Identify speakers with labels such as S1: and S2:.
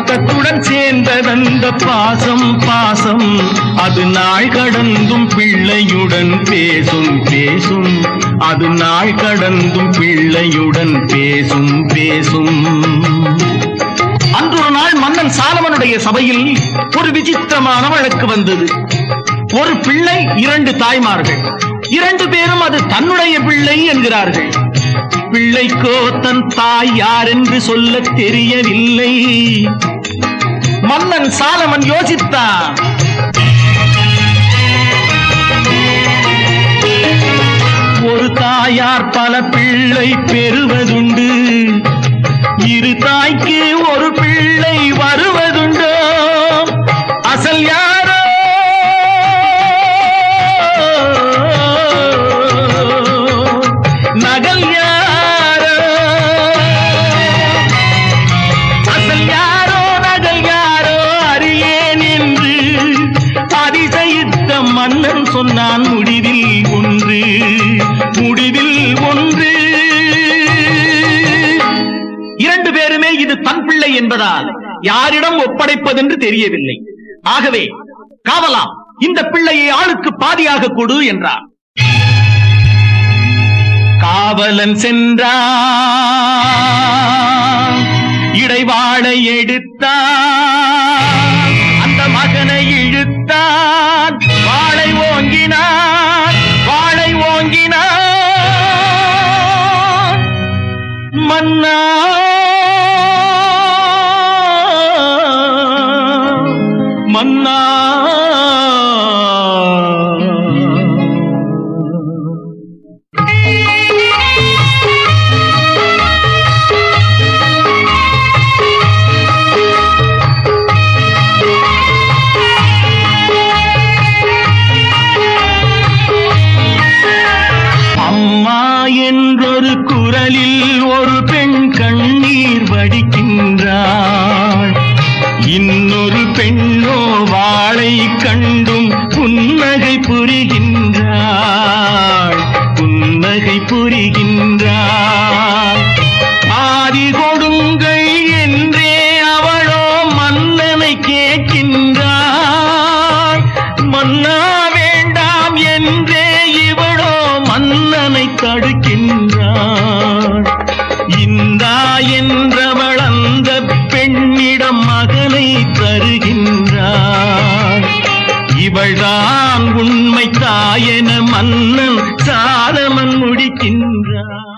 S1: பக்கத்துடன் சேர்ந்ததந்த பாசம் பாசம். அது நாள் கடந்தும் பிள்ளையுடன் பேசும் பேசும். அது நாள் கடந்தும் பிள்ளையுடன் பேசும் பேசும். அன்றொரு நாள் மன்னன் சாலவனுடைய சபையில் ஒரு விசித்திரமான வழக்கு வந்தது. ஒரு பிள்ளை இரண்டு தாய்மார்கள். இரண்டு பேரும் அது தன்னுடைய பிள்ளை என்கிறார்கள். பிள்ளைக்கோ தன் தாய் யார் என்று சொல்ல தெரியவில்லை. மன்னன் சாலமன் யோசித்தான் ஒரு தாயார் பல பிள்ளை பெறுவதுண்டு. இரு தாய்க்கு ஒரு மன்னன் சொன்னான் முடிவில் ஒன்று முடிவில் ஒன்று. இரண்டு பேருமே இது தன் பிள்ளை என்பதால் யாரிடம் ஒப்படைப்பதென்று தெரியவில்லை. ஆகவே காவலாம் இந்த பிள்ளையை ஆளுக்கு பாதியாக கொடு என்றார். காவலன் சென்றான் இடைவாளை எடுத்தான். மன்னா மன்னா. என்றொரு குரலில் ஒரு பெண் கண்ணீர் வடிக்கின்றாள். இன்னொரு பெண்ணோ வாளை கண்டும் புன்னகை புரிகின்றாள். புன்னகை புரிகின்றாள் தடுக்கின்றாள் இந்தா என்றவள் அந்த பெண்ணிடம் மகனை தருகின்றாள் இவள்தான் உண்மை தாயென மன்னன் சாதமன் முடிக்கின்றான்